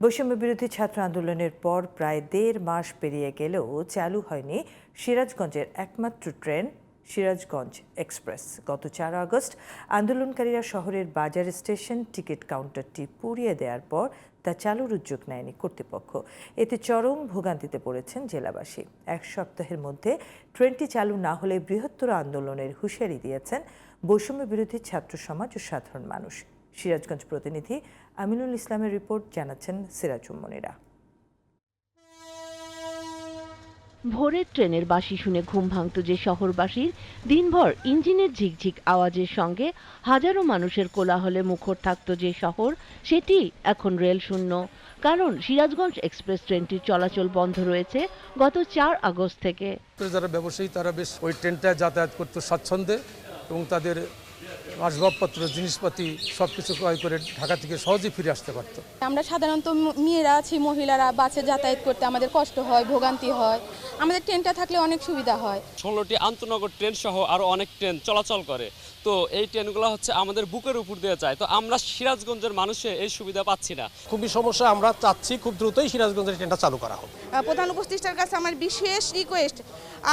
বৈষম্য বিরোধী ছাত্র আন্দোলনের পর প্রায় দেড় মাস পেরিয়ে গেলেও চালু হয়নি সিরাজগঞ্জের একমাত্র ট্রেন, সিরাজগঞ্জ এক্সপ্রেস। গত চার আগস্ট আন্দোলনকারীরা শহরের বাজার স্টেশন টিকিট কাউন্টারটি পুড়িয়ে দেওয়ার পর তা চালুর উদ্যোগ নেয়নি কর্তৃপক্ষ। এতে চরম ভোগান্তিতে পড়েছেন জেলাবাসী। এক সপ্তাহের মধ্যে ট্রেনটি চালু না হলে বৃহত্তর আন্দোলনের হুঁশিয়ারি দিয়েছেন বৈষম্য বিরোধী ছাত্র সমাজ ও সাধারণ মানুষ। সিরাজগঞ্জ প্রতিনিধি আমিনুল ইসলামের রিপোর্ট জানাচ্ছেন সিরাজুম মনিরা ভোরের ট্রেনের বাঁশি শুনে ঘুম ভাঙত যে শহরবাসীর দিনভর ইঞ্জিনের ঝিকঝিক আওয়াজের সঙ্গে হাজারো মানুষের কোলাহলে মুখর থাকত যে শহর সেটি এখন রেল শূন্য। কারণ সিরাজগঞ্জ এক্সপ্রেস ট্রেনটির চলাচল বন্ধ রয়েছে গত চার আগস্ট থেকে। যারা ব্যবসায়ী তারা বেশ ওই ট্রেনটায় যাতায়াত করতো স্বাচ্ছন্দ্যে এবং তাদের আসবাবপত্র জিনিসপাতি সব কিছু ক্রয় করে ঢাকা থেকে সহজে ফিরে আসতে পারত। আমরা সাধারণত মেয়েরা আছি, মহিলারা বাসে যাতায়াত করতে আমাদের কষ্ট হয়, ভোগান্তি হয়। আমাদের ট্রেনটা থাকলে অনেক সুবিধা হয়। ষোলোটি আন্তনগর ট্রেন সহ আরও অনেক ট্রেন চলাচল করে। তো এই ট্রেনগুলো হচ্ছে আমাদের বুকের উপর দিয়ে যায়। তো আমরা সিরাজগঞ্জের মানুষে এই সুবিধা পাচ্ছি না। খুবই সমস্যা আমরা চাচ্ছি খুব দ্রুতই সিরাজগঞ্জের ট্রেনটা চালু করা হোক। প্রধান উপদেষ্টার কাছে আমার বিশেষ রিকোয়েস্ট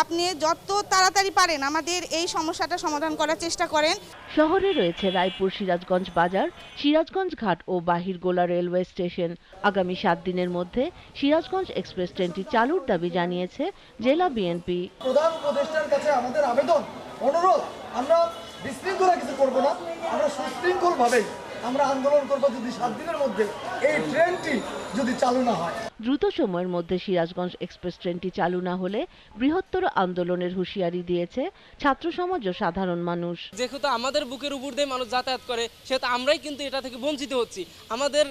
আপনি যত তাড়াতাড়ি পারেন আমাদের এই সমস্যাটা সমাধান করার চেষ্টা করেন। শহরে রয়েছে রায়পুর সিরাজগঞ্জ বাজার সিরাজগঞ্জ ঘাট ও বাহিরগোলা রেলওয়ে স্টেশন। আগামী সাত দিনের মধ্যে সিরাজগঞ্জ এক্সপ্রেস ট্রেনটি চালুর দাবি জানিয়েছে জেলা বিএনপি। প্রধান উপদেষ্টার কাছে আমাদের আবেদন, অনুরোধ, আমরা বিশৃঙ্খলা কিছু করব না, আমরা সুশৃঙ্খল ভাবে আমরা আন্দোলন করব যদি সাত দিনের মধ্যে এই ট্রেনটি যদি চালু না হয়। দ্রুত সময়ের মধ্যে সিরাজগঞ্জ এক্সপ্রেস ট্রেনটি চালু না হলে বৃহত্তর আন্দোলনের হুঁশিয়ারি দিয়েছে ছাত্র সমাজ ও সাধারণ মানুষ। যেহেতু আমাদের বুকের উপর দিয়ে মানুষ যাতায়াত করে সেহেতু আমরাই কিন্তু এটা থেকে বঞ্চিত হচ্ছি। আমাদের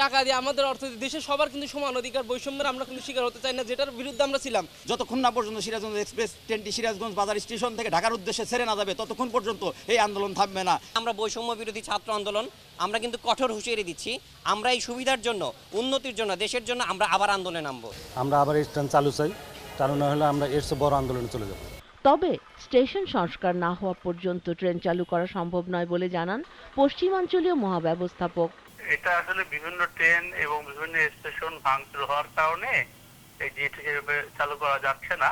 টাকা দিয়ে আমাদের অর্থ দিয়ে দেশের সবার কিন্তু সমান অধিকার বৈষম্যের আমরা কিন্তু শিকার হতে চাই না যেটার বিরুদ্ধে আমরা ছিলাম। যতক্ষণ না পর্যন্ত সিরাজগঞ্জ এক্সপ্রেস ট্রেনটি সিরাজগঞ্জ বাজার স্টেশন থেকে ঢাকার উদ্দেশ্যে ছেড়ে না যাবে ততক্ষণ পর্যন্ত এই আন্দোলন থামবে না। আমরা বৈষম্য বিরোধী ছাত্র আন্দোলন আমরা কিন্তু কঠোর হুঁশিয়ারি দিচ্ছি। আমরা এই সুবিধার জন্য উন্নতির জন্য দেশের জন্য আমরা আবার আন্দোলনে নামবো। আমরা আবার এই ট্রেন চালু চাই চালু না হলে আমরা এর বড় আন্দোলনে চলে যাব। তবে স্টেশন সংস্কার না হওয়া পর্যন্ত ট্রেন চালু করা সম্ভব নয় বলে জানান পশ্চিমাঞ্চলীয় মহাব্যবস্থাপক। এটা আসলে বিভিন্ন ট্রেন এবং বিভিন্ন স্টেশন ভাঙচুর হওয়ার কারণে এই যে চালু করা যাচ্ছে না।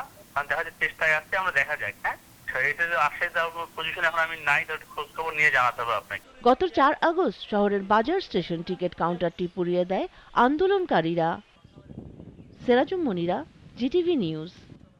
দেখা যাচ্ছে চেষ্টায় আসছে আমরা দেখা যাক হ্যাঁ? এটা এখন আমি নাই তার খোঁজ খবর নিয়ে জানাতে হবে আপনাকে। গত চার আগস্ট শহরের বাজার স্টেশন টিকিট কাউন্টারটি পুড়িয়ে দেয় আন্দোলনকারীরা। Serajum Monira, GTV news.